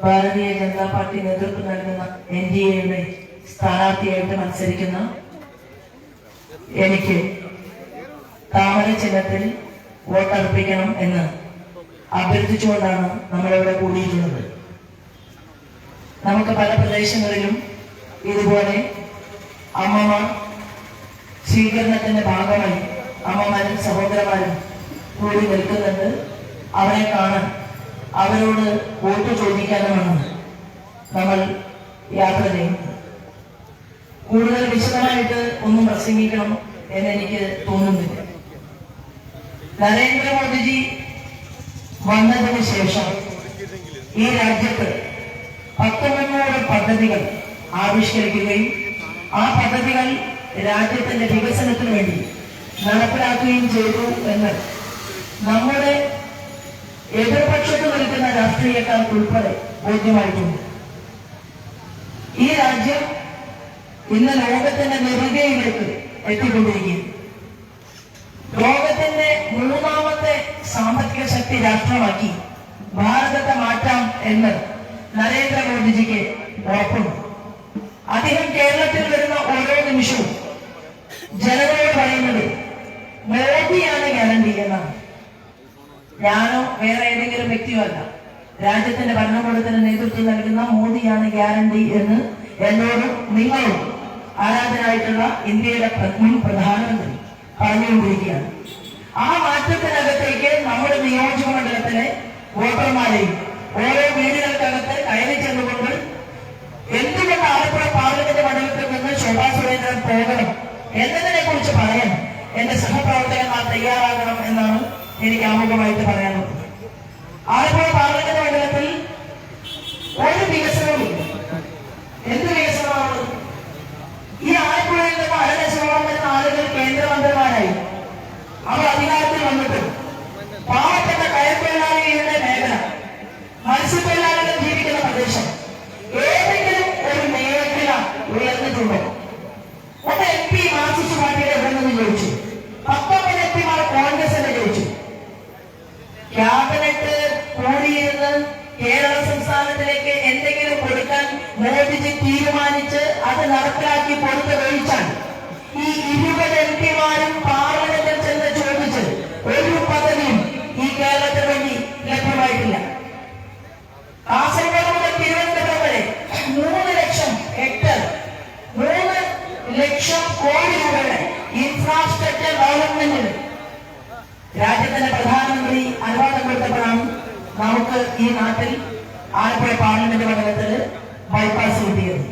Bharatiya Janata party നേതൃത്വം നൽകുന്ന N D എയുടെ സ്ഥാനാർത്ഥിയായിട്ട് മത്സരിക്കുന്ന എനിക്ക് താമര ചിഹ്നത്തിൽ വോട്ടർപ്പിക്കണം എന്ന് അഭ്യർത്ഥിച്ചുകൊണ്ടാണ് നമ്മളിവിടെ കൂടിയിട്ടുള്ളത് നമുക്ക് പല പ്രദേശങ്ങളിലും ഇതുപോലെ അമ്മമാർ സ്വീകരണത്തിന്റെ ഭാഗമായി അമ്മമാരും സഹോദരന്മാരും കൂടി നിൽക്കുന്നുണ്ട്. അവരെ കാണാൻ അവരോട് വോട്ട് ചോദിക്കാനുമാണ് നമ്മൾ യാത്ര ചെയ്യുന്നത്. കൂടുതൽ വിശദമായിട്ട് ഒന്നും പ്രസംഗിക്കണം എന്ന് എനിക്ക് തോന്നുന്നില്ല. നരേന്ദ്രമോദിജി വന്നതിന് ശേഷം ഈ രാജ്യത്ത് പത്തൊമ്പതോട് പദ്ധതികൾ ആവിഷ്കരിക്കുകയും ആ പദ്ധതികൾ രാജ്യത്തിന്റെ വികസനത്തിന് വേണ്ടി നടപ്പിലാക്കുകയും ചെയ്തു എന്ന് നമ്മുടെ എതിർപക്ഷത്ത് നിൽക്കുന്ന രാഷ്ട്രീയക്കാർക്ക് ഉൾപ്പെടെ ബോധ്യമായിട്ടുണ്ട്. ഈ രാജ്യം ഇന്ന് ലോകത്തിന്റെ നെറുകയിലേക്ക് എത്തിക്കൊണ്ടിരിക്കുന്നു. ലോകത്തിന്റെ മൂന്നാമത്തെ സാമ്പത്തിക ശക്തി രാഷ്ട്രമാക്കി ഭാരതത്തെ മാറ്റാം എന്ന് നരേന്ദ്രമോദിജിക്ക് ഉറപ്പുണ്ട്. അദ്ദേഹം കേരളത്തിൽ വരുന്ന ഓരോ നിമിഷവും ജനങ്ങളോട് പറയുന്നത് മോദിയാണ് ഗ്യാരണ്ടി എന്നാണ്. ഞാനോ വേറെ ഏതെങ്കിലും വ്യക്തിയോ അല്ല. രാജ്യത്തിന്റെ ഭരണകൂടത്തിന് നേതൃത്വം നൽകുന്ന മോദിയാണ് ഗ്യാരണ്ടി എന്ന് എന്നോടും നിങ്ങളും ആരാധനായിട്ടുള്ള ഇന്ത്യയുടെ മുൻ പ്രധാനമന്ത്രി പറഞ്ഞുകൊണ്ടിരിക്കുകയാണ്. ആ മാറ്റത്തിനകത്തേക്ക് നമ്മുടെ നിയോജക മണ്ഡലത്തിലെ വോട്ടർമാരെയും ഓരോ വീടുകൾക്കകത്ത് കയറി ചെന്നുകൊണ്ട് എന്തുകൊണ്ട് ആലപ്പുഴ പാർലമെന്റ് മണ്ഡലത്തിൽ നിന്ന് ശോഭാ സുരേന്ദ്രൻ പോകണം എന്നതിനെ കുറിച്ച് പറയാൻ എന്റെ സഹപ്രവർത്തകന്മാർ തയ്യാറാകണം എന്നാണ് എനിക്ക് ആമുഖമായിട്ട് പറയാനുള്ളത്. ആലപ്പുഴ പാർലമെന്റ് മണ്ഡലത്തിൽ ഒരു വികസനവുമില്ല എന്ത് വികസനമാണ് ഈ ആലപ്പുഴയിൽ നിന്ന് അരലക്ഷോളം വരുന്ന ആളുകൾ കേന്ദ്രമന്ത്രിമാരായി അവർ അധികാരത്തിൽ വന്നിട്ട് പാവപ്പെട്ട കയർത്തൊഴിലാളികളുടെ മേഖല മത്സ്യത്തൊഴിലാളികൾ ജീവിക്കുന്ന പ്രദേശം ഏതെങ്കിലും ഒരു മേഖല ഉയർന്നിട്ടുണ്ടോ ഒന്ന് എം പി മാർക്സിസ്റ്റ് പാർട്ടിയുടെ എവിടെ നിന്ന് ചോദിച്ചു പത്തൊമ്പത് എം പിമാർ കോൺഗ്രസിനെ ചോദിച്ചു ക്യാബിനറ്റ് കൂടിയിരുന്ന് കേരള സംസ്ഥാനത്തിലേക്ക് എന്തെങ്കിലും കൊടുക്കാൻ മോദിജി തീരുമാനിച്ച് അത് നടപ്പിലാക്കി കൊടുത്തു കഴിച്ചാൽ ഈ ഇരുപത് എം പിമാരും പാർലമെന്റിൽ ചെന്ന് ചോദിച്ച് ഒരു പദവിയും ഈ കേരളത്തിന് വേണ്ടി ലഭ്യമായിട്ടില്ല കാസർഗോഡ് മുതൽ തിരുവനന്തപുരം വരെ മൂന്ന് ലക്ഷം ഹെക്ടർ മൂന്ന് ലക്ഷം കോടി രൂപയുടെ ഇൻഫ്രാസ്ട്രക്ചർ ഡെവലപ്മെന്റിന് രാജ്യത്തിന്റെ പ്രധാനമന്ത്രി അനുവാദം കൊടുത്തപ്പോഴാണ് നമുക്ക് ഈ നാട്ടിൽ ആലപ്പുഴ പാർലമെന്റ് മണ്ഡലത്തിൽ ബൈപ്പാസ് കിട്ടിയത്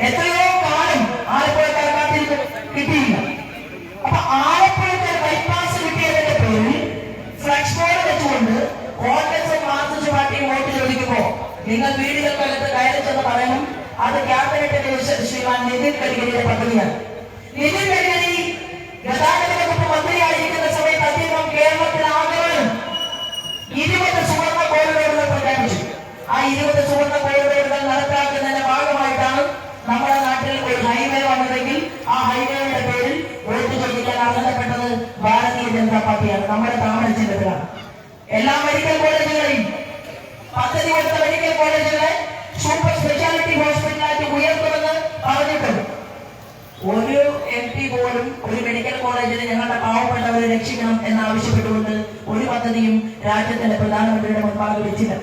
എത്രയോ കാലം ആലപ്പുഴക്കാർ കാത്തിരുന്ന് കിട്ടിയില്ല അപ്പൊ ആലപ്പുഴത്തെ ബൈപ്പാസ് കിട്ടിയതിന്റെ പേരിൽ ഫ്ലക്സ് ബോർഡ് വെച്ചുകൊണ്ട് കോൺഗ്രസും മാർക്സിസ്റ്റ് പാർട്ടിയും വോട്ട് ചോദിക്കുമ്പോ നിങ്ങൾ വീടുകൾക്കകത്ത് കയറി ചെന്ന് പറയണം അത് ക്യാബിനറ്റിന്റെ വിശ- ശ്രീമാൻ നിതിൻ ഗഡ്കരിയുടെ പദ്ധതിയാണ്. നിതിൻ ഗഡ്കരി ഗതാഗത വകുപ്പ് മന്ത്രിയായിരിക്കുന്ന സമയത്ത് അദ്ദേഹം കേരളത്തിൽ ആദ്യമാണ് ഇരുപത് സുവർണ കോയിലുകൾ പ്രഖ്യാപിച്ചു. ആ ഇരുപത് സുവർണ കോയിലുകൾ നടപ്പാക്കുന്നതിന്റെ ഭാഗമായിട്ടാണ് നമ്മുടെ നാട്ടിൽ ഒരു ഹൈവേ വന്നതെങ്കിൽ ആ ഹൈവേയുടെ പേരിൽ വോട്ട് ചോദിക്കാൻ അർഹതപ്പെട്ടത് ഭാരതീയ ജനതാ പാർട്ടിയാണ്. നമ്മുടെ താമര ചിഹ്നത്തിലാണ് എല്ലാ മെഡിക്കൽ കോളേജുകളെയും പദ്ധതി കൊടുത്ത മെഡിക്കൽ കോളേജുകളെ സൂപ്പർ സ്പെഷ്യാലിറ്റി ഹോസ്പിറ്റലായിട്ട് ഉയർത്തുമെന്ന് പറഞ്ഞിട്ടുണ്ട് ഒരു എം പി പോലും ഒരു മെഡിക്കൽ കോളേജിൽ ഞങ്ങളുടെ പാവപ്പെട്ടവരെ രക്ഷിക്കണം എന്നാവശ്യപ്പെട്ടുകൊണ്ട് ഒരു പദ്ധതിയും രാജ്യത്തിന്റെ പ്രധാനമന്ത്രിയുടെ മുൻപാകെ വെച്ചില്ല.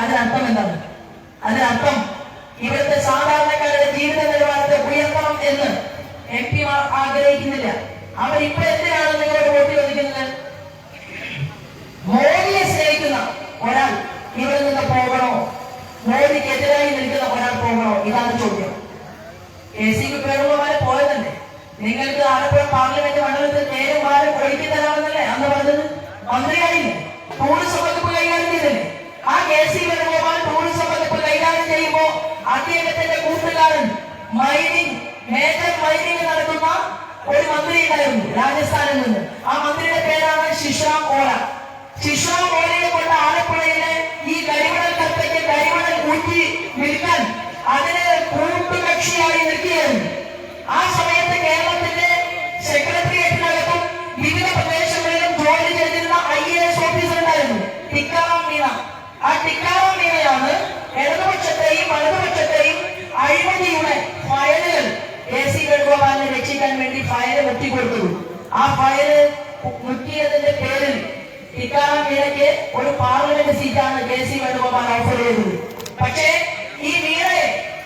അതിനർത്ഥം എന്താണ്? അതിനർത്ഥം ഇവിടുത്തെ സാധാരണക്കാരുടെ ജീവിത നിലവാരത്തെ ഉയർത്തണം എന്ന് എം പിമാർ ആഗ്രഹിക്കുന്നില്ല. അവരിപ്പോ എന്തിനാണ് നിങ്ങളുടെ വോട്ട് ചോദിക്കുന്നത്? മോദിയെ സ്നേഹിക്കുന്ന ഒരാൾ ഇവിടെ നിന്ന് പോകണോ? മോദിക്കെതിരായി നിൽക്കുന്ന ഒരാൾ പോകണോ? ഇതാണ് ചോദ്യം. എ സിക്ക് പേരുള്ളവരെ പോയതല്ലേ? നിങ്ങൾക്ക് ആലപ്പുഴ പാർലമെന്റ് മണ്ഡലത്തിൽ നേരെ ഭാരം ഒഴുക്കി തരാമെന്നല്ലേ? അന്ന് പറഞ്ഞത് മന്ത്രിയായില്ലേ ടൂറിസം വകുപ്പ് കൈകാര്യം ചെയ്തില്ലേ? ആ കെ സി വേണുഗോപാൽ ടൂറിസം വകുപ്പ് കൈകാര്യം ചെയ്യുമ്പോ അദ്ദേഹത്തിന്റെ കൂട്ടുകാരൻ മൈനിങ് മേജർ മൈനിങ് നടത്തുന്ന ഒരു മന്ത്രി ഉണ്ടായിരുന്നു രാജസ്ഥാനിൽ നിന്ന്. ആ മന്ത്രിയുടെ പേരാണ് ശിശ്രാം ഓല. ശിശ്രാം ഓലയെ കൊണ്ട് ആലപ്പുഴയിലെ ഈ കരിമണൽ കത്തയ്ക്ക് കരിമണൽ ഊറ്റി വിൽക്കാൻ അതിനെ കൂട്ടുകക്ഷിയായി നിൽക്കുകയായിരുന്നു ആ സമയത്ത് കേരളത്തിന്റെ സെക്രട്ടേറിയറ്റിനകത്തും വിവിധ പ്രദേശങ്ങളിലും ജോലി ചെയ്തിരുന്ന ഐ എ എസ് ഓഫീസർ ഉണ്ടായിരുന്നു. ടിക്കാറാം മീണ. ആ ടിക്കാറാം മീണയാണ് ഇടതുപക്ഷത്തെയും വലതുപക്ഷത്തെയും അഴിമതിയുടെ ഫയലുകൾ കെ സി വേണുഗോപാലിനെ രക്ഷിക്കാൻ വേണ്ടി ഫയൽ മുട്ടിക്കൊടുത്തത് ആ ഫയൽ മുക്കിയതിന്റെ പേരിൽ ടിക്കാറാം മീണയ്ക്ക് ഒരു പാർലമെന്റ് സീറ്റാണ് കെ സി വേണുഗോപാൽ ഓഫർ ചെയ്തത്. പക്ഷേ ഈ മീണയെ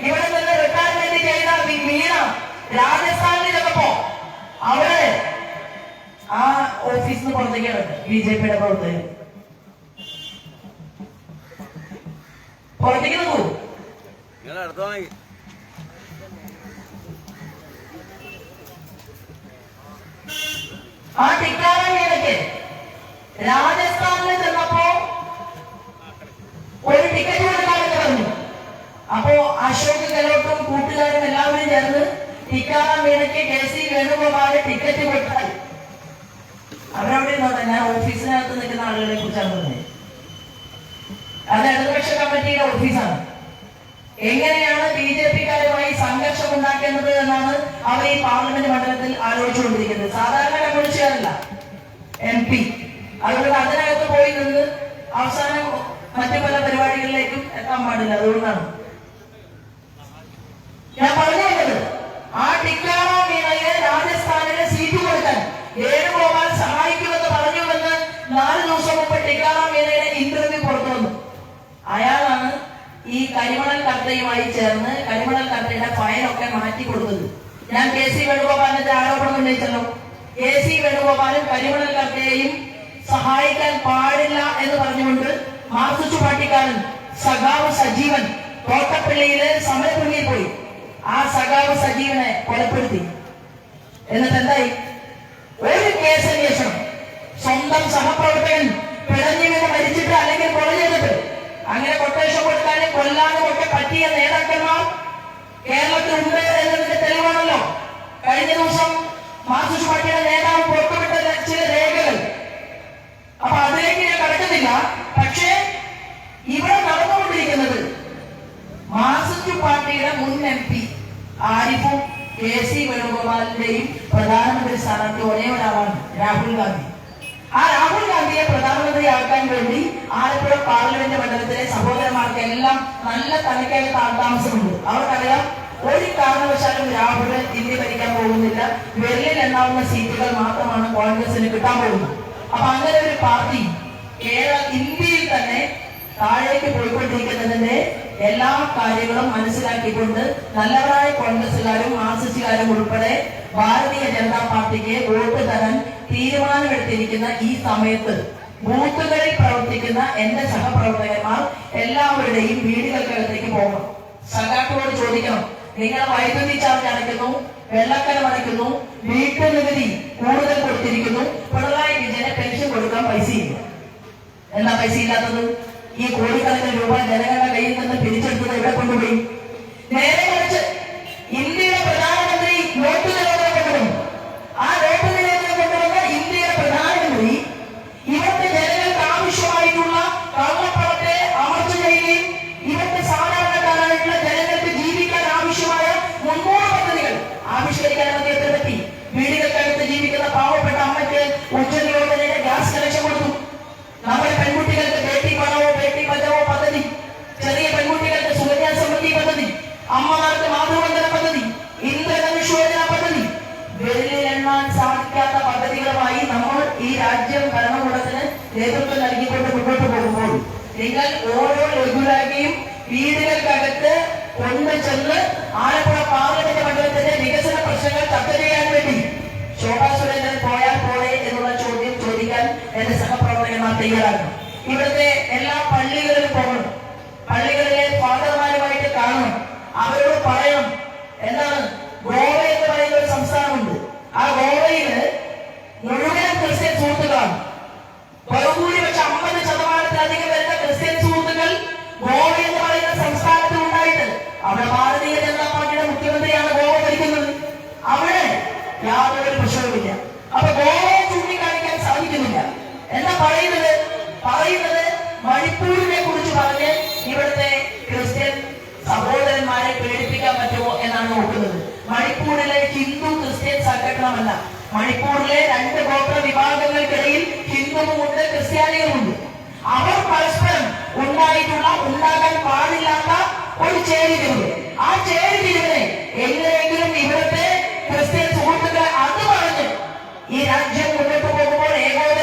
ഇവിടെ നിന്ന് റിട്ടയർമെന്റ് ചെയ്ത ഈ മീണ രാജസ്ഥാനിൽ ചെന്നപ്പോ അവിടെ ആ പുറത്തേക്കാണ് ബി ജെ പിയുടെ പ്രവർത്തകർ. പുറത്തേക്ക് വാങ്ങി ആ ടിക്കാറാം മീണയ്ക്ക് രാജസ്ഥാനിൽ ചെന്നപ്പോ ഒരു ടിക്കറ്റ് കൊടുക്കാമെന്ന് പറഞ്ഞു. അപ്പോ അശോക് ഗെഹ്ലോട്ടും കൂട്ടുകാരും എല്ലാവരും ചേർന്ന് ടിക്കാറാം മീണയ്ക്ക് കെ സി വേണുഗോപാൽ ടിക്കറ്റ് കൊടുത്താൽ അവരവിടെ ഞാൻ ഓഫീസിനകത്ത് നിൽക്കുന്ന ആളുകളെ കുറിച്ചാണ് പറഞ്ഞത്. അത് ഇടതുപക്ഷ കമ്മിറ്റിയുടെ ഓഫീസാണ്. എങ്ങനെയാണ് ബി ജെ പിക്കാരുമായി സംഘർഷം ഉണ്ടാക്കേണ്ടത് എന്നാണ് അവർ ഈ പാർലമെന്റ് മണ്ഡലത്തിൽ ആലോചിച്ചുകൊണ്ടിരിക്കുന്നത്. സാധാരണ കമ്മ്യൂണിസ്റ്റുകാരല്ല എം പി. അതുകൊണ്ട് അതിനകത്ത് പോയി നിന്ന് അവസാനം മറ്റു പല പരിപാടികളിലേക്കും എത്താൻ പാടില്ല. അതുകൊണ്ടാണ്. ഞാൻ പറഞ്ഞു ആ ടിക്കാറ മീണയെ രാജസ്ഥാനിലെ സീറ്റ് കൊടുക്കാൻ വേണുഗോപാൽ ഈ കരിമണൽ കർത്തയുമായി ചേർന്ന് കരിമണൽ കർത്തയുടെ ഫയലൊക്കെ മാറ്റി കൊടുത്തത് ഞാൻ കെ സി വേണുഗോപാലിന്റെ ആരോപണം ഉന്നയിച്ചല്ലോ. കെ സി വേണുഗോപാലും കരിമണൽ കർത്തയെയും സഹായിക്കാൻ പാടില്ല എന്ന് പറഞ്ഞുകൊണ്ട് മാർക്സിസ്റ്റ് പാർട്ടിക്കാരൻ സഖാവ് സജീവൻ തോട്ടപ്പള്ളിയിലെ സമരഭൂമിയിൽ പോയി. ആ സഖാവ് സജീവനെ കൊലപ്പെടുത്തി. എന്നിട്ട് എന്തായി? ഒരു കേസ് അന്വേഷണം സ്വന്തം സഹപ്രവർത്തകൻ പിഴഞ്ഞു മരിച്ചിട്ട് അല്ലെങ്കിൽ കൊല ചെയ്തിട്ട് അങ്ങനെ കൊട്ടേഷൻ കൊടുക്കാനും കൊല്ലാനും ഒക്കെ പറ്റിയ നേതാക്കന്മാർ കേരളത്തിലുണ്ട് എന്നതിന്റെ തെളിവാണല്ലോ താമസമുണ്ട്. അവർക്കറിയാം ഒരു കാരണവശാലും രാഹുൽ ഇന്ത്യ ഭരിക്കാൻ പോകുന്നില്ല. വെള്ളിൽ എണ്ണാവുന്ന സീറ്റുകൾ മാത്രമാണ് കോൺഗ്രസിന് കിട്ടാൻ പോകുന്നത്. അപ്പൊ അങ്ങനെ ഒരു പാർട്ടി കേരള ഇന്ത്യയിൽ തന്നെ താഴേക്ക് പോയിക്കൊണ്ടിരിക്കുന്നതിന്റെ എല്ലാ കാര്യങ്ങളും മനസ്സിലാക്കിക്കൊണ്ട് നല്ലവരായ കോൺഗ്രസുകാരും മാർക്സിസ്റ്റുകാരും ഉൾപ്പെടെ ഭാരതീയ ജനതാ പാർട്ടിക്ക് വോട്ട് തരാൻ തീരുമാനമെടുത്തിരിക്കുന്ന ഈ സമയത്ത് ബൂത്തുകളിൽ പ്രവർത്തിക്കുന്ന എന്റെ സഹപ്രവർത്തകന്മാർ എല്ലാവരുടെയും വീടുകൾക്കകത്തേക്ക് പോകണം. സഖാക്കളോട് ചോദിക്കണം. നിങ്ങൾ വൈദ്യുതി ചാർജ് അടയ്ക്കുന്നു വെള്ളക്കരം അടയ്ക്കുന്നു വീട്ടുനികുതി കൂടുതൽ കൊടുത്തിരിക്കുന്നു. പിണറായി വിജയന് പെൻഷൻ കൊടുക്കാൻ പൈസയില്ല. എന്താ പൈസ ഇല്ലാത്തത് ഈ കോടിക്കണക്കിന് രൂപ ജനങ്ങളുടെ കയ്യിൽ നിന്ന് പിരിച്ചെടുത്തത് എവിടെ കൊണ്ടുപോയി? നേരെ വിരലിൽ സാധിക്കാത്ത പദ്ധതികളുമായി നമ്മൾ ഈ രാജ്യം ഭരണകൂടത്തിന് നേതൃത്വം നൽകിക്കൊണ്ട് മുന്നോട്ട് പോകുമ്പോൾ നിങ്ങൾ ഓരോ ലഘുലാകിയും വീടുകൾക്കകത്ത് കൊണ്ടു ചെന്ന് ആലപ്പുഴ പാർലമെന്റ് മണ്ഡലത്തിന്റെ വികസന പ്രശ്നങ്ങൾ ചർച്ച ചെയ്യാൻ വേണ്ടി ശോഭാ സുരേന്ദ്രൻ പോയാൽ പോലെ എന്നുള്ള ചോദ്യം ചോദിക്കാൻ എന്റെ സഹപ്രവർത്തകന്മാർ തയ്യാറാകണം ഇവിടുത്തെ എല്ലാ പള്ളികളിലും പോകണം. പള്ളികളിലെ ഫാദർമാരുമായിട്ട് കാണണം. അവരോട് പറയണം. എന്താണ് നോക്കുന്നത് മണിപ്പൂരിലെ ഹിന്ദു ക്രിസ്ത്യൻ സംഘടനമല്ല. മണിപ്പൂരിലെ രണ്ട് ഗോത്ര വിഭാഗങ്ങൾക്കിടയിൽ ഹിന്ദുവുമുണ്ട് ക്രിസ്ത്യാനികളുമുണ്ട്. അവർ പരസ്പരം ഉണ്ടായിട്ടുള്ള ഉണ്ടാകാൻ പാടില്ലാത്ത ഒരു ചേരിതിരിവ്. ആ ചേരിതിരിവിനെ എങ്ങനെയെങ്കിലും ഇവിടുത്തെ ക്രിസ്ത്യൻ സുഹൃത്തുക്കളെ അത് പറഞ്ഞ് ഈ രാജ്യം മുന്നോട്ട് പോകുമ്പോൾ ഏകോദര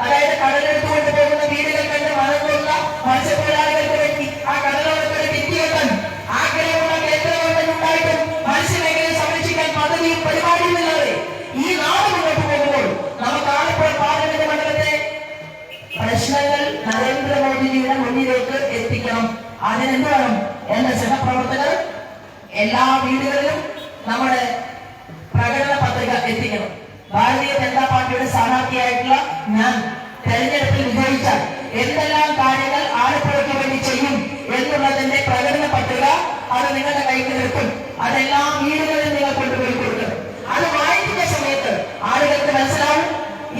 അതായത് കടലെടുത്ത് പോകുന്ന വീടുകൾ കണ്ട് മനസ്സുള്ള മത്സ്യത്തൊഴിലാളികൾക്ക് വേണ്ടി ആ കടലോരത്തോടെ തെറ്റിവെക്കാൻ ആഗ്രഹമുള്ള കേന്ദ്ര ഗവൺമെന്റ് ഉണ്ടായിട്ടും മത്സ്യമേഖലയെ സംരക്ഷിക്കാൻ പദ്ധതിയും പരിപാടിയുമില്ലാതെ ഈ നാട് മുന്നോട്ട് പോകുമ്പോൾ നമുക്ക് ആലപ്പുഴ പാർലമെന്റ് മണ്ഡലത്തെ പ്രശ്നങ്ങൾ നരേന്ദ്രമോദിജിയുടെ മുന്നിലേക്ക് എത്തിക്കണം. അതിനെന്ത് വേണം? എന്റെ സഹപ്രവർത്തകർ എല്ലാ വീടുകളിലും നമ്മുടെ പ്രകടന പത്രിക എത്തിക്കണം. ഭാരതീയ ജനതാ പാർട്ടിയുടെ സ്ഥാനാർത്ഥിയായിട്ടുള്ള ഞാൻ തെരഞ്ഞെടുപ്പിൽ വിജയിച്ചാൽ എന്തെല്ലാം കാര്യങ്ങൾ ആലപ്പുഴയ്ക്ക് വേണ്ടി ചെയ്യും എന്നുള്ളതിന്റെ പ്രകടന പട്ടിക അത് നിങ്ങളുടെ കയ്യിൽ നിൽക്കും. അതെല്ലാം വീടുകളിൽ നിങ്ങൾ കൊണ്ടുപോയി കൊടുക്കണം. അത് വായിക്കുന്ന സമയത്ത് ആളുകൾക്ക് മനസ്സിലാവും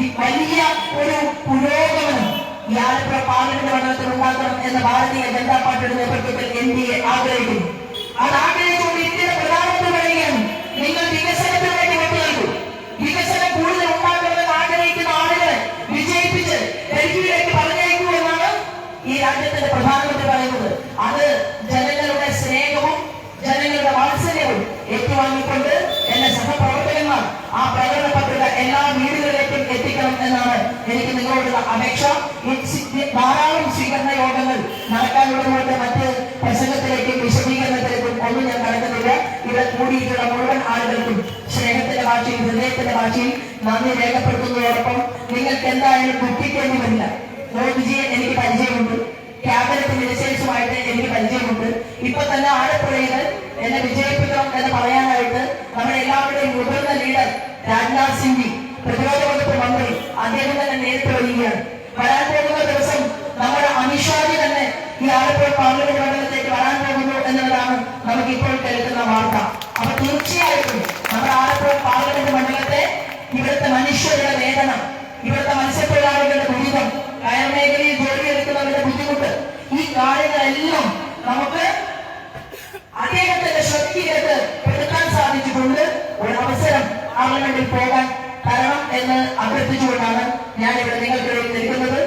ഈ വലിയ ഒരു പുരോഗമനം ഈ ആലപ്പുഴ പാർലമെന്റ് മണ്ഡലത്തിൽ ഉണ്ടാക്കണം എന്ന ഭാരതീയ ജനതാ പാർട്ടിയുടെ നേതൃത്വത്തിൽ എൻ ഡി എ ആഗ്രഹിക്കുന്നു. അത് ആഗ്രഹിച്ചുകൊണ്ട് അത് ജനങ്ങളുടെ സ്നേഹവും ജനങ്ങളുടെ വാത്സല്യവും ഏറ്റുവാങ്ങിക്കൊണ്ട് എന്റെ സഹപ്രവർത്തകന്മാർ ആ പ്രകടന പത്രിക എല്ലാ വീടുകളിലേക്കും എത്തിക്കണം എന്നാണ് എനിക്ക് നിങ്ങളോടുള്ള അപേക്ഷ. ധാരാളം സ്വീകരണ യോഗങ്ങൾ നടക്കാനുള്ളതുകൊണ്ട് മറ്റ് പ്രസംഗത്തിലേക്കും വിശദീകരണത്തിലേക്കും ഒന്നും ഞാൻ നടക്കുന്നില്ല. ഇവിടെ കൂടിയിട്ടുള്ള മുഴുവൻ ആളുകൾക്കും സ്നേഹത്തിന്റെ ഭാഷയിൽ ഹൃദയത്തിന്റെ ഭാഷയിൽ നന്ദി രേഖപ്പെടുത്തുന്നതോടൊപ്പം നിങ്ങൾക്ക് എന്തായാലും ദുഃഖിക്കേണ്ടി വരില്ല. എനിക്ക് പരിചയമുണ്ട്. ക്യാബിനറ്റ് മിനിസ്റ്റേഴ്സുമായിട്ട് എനിക്ക് പരിചയമുണ്ട്. ഇപ്പൊ തന്നെ ആലപ്പുഴയിൽ എന്നെ വിജയിപ്പിക്കണം എന്ന് പറയാനായിട്ട് നമ്മുടെ എല്ലാവരുടെയും മുതിർന്ന ലീഡർ രാജ്നാഥ് സിംഗ് പ്രതിരോധ വകുപ്പ് മന്ത്രി അദ്ദേഹം തന്നെ നേരിട്ട് വരികയാണ് വരാൻ പോകുന്ന ദിവസം നമ്മുടെ അമിത്ഷാജി തന്നെ ഈ ആലപ്പുഴ പാർലമെന്റ് മണ്ഡലത്തിലേക്ക് വരാൻ പോകുന്നു എന്നുള്ളതാണ് നമുക്ക് ഇപ്പോൾ കേൾക്കുന്ന വാർത്ത. അപ്പൊ തീർച്ചയായിട്ടും നമ്മുടെ ആലപ്പുഴ പാർലമെന്റ് മണ്ഡലത്തെ ഇവിടുത്തെ മനുഷ്യരുടെ വേദന ഇവിടുത്തെ മത്സ്യത്തൊഴിലാളികളുടെ ദുരിതം കയർ മേഖലയിൽ ജോലിയെടുക്കുന്നവരുടെ ബുദ്ധിമുട്ട്. ഈ കാര്യങ്ങളെല്ലാം നമുക്ക് അദ്ദേഹത്തിന്റെ ശക്തിയിലേക്ക് പെടുത്താൻ സാധിച്ചിട്ടുണ്ട് ഒരു അവസരം പാർലമെന്റിൽ പോകാൻ തരണം എന്ന് അഭ്യർത്ഥിച്ചുകൊണ്ടാണ് ഞാൻ ഇവിടെ നിങ്ങൾക്കിടയിൽ നിൽക്കുന്നത്.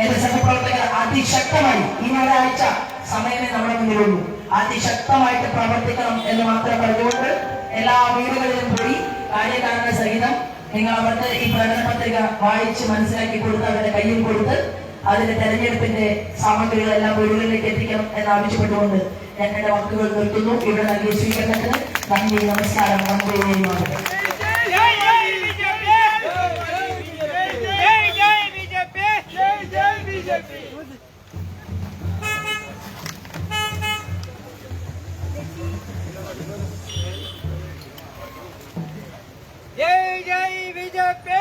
എന്റെ സഹപ്രവർത്തകർ അതിശക്തമായി ഈ ഒരാഴ്ച സമയമേ നമ്മുടെ മുന്നിലുള്ളൂ. അതിശക്തമായിട്ട് പ്രവർത്തിക്കണം എന്ന് മാത്രം പറഞ്ഞുകൊണ്ട് എല്ലാ വീടുകളിലും പോയി കാര്യകാരണ സഹിതം നിങ്ങൾ അവർക്ക് ഈ പ്രകടന പത്രിക വായിച്ച് മനസ്സിലാക്കി കൊടുത്ത് അവരുടെ കയ്യിൽ കൊടുത്ത് അതിന്റെ തെരഞ്ഞെടുപ്പിന്റെ സാമഗ്രികളെല്ലാം വീടുകളിലേക്ക് എത്തിക്കണം എന്ന് ആവശ്യപ്പെട്ടുകൊണ്ട് ഞാൻ എന്റെ വാക്കുകൾ നിർത്തുന്നു. ഇവിടെ നൽകിയ സ്വീകരണത്തിന് നന്ദി നമസ്കാരം നന്ദി മാതരം जय ಬಿಜೆಪಿ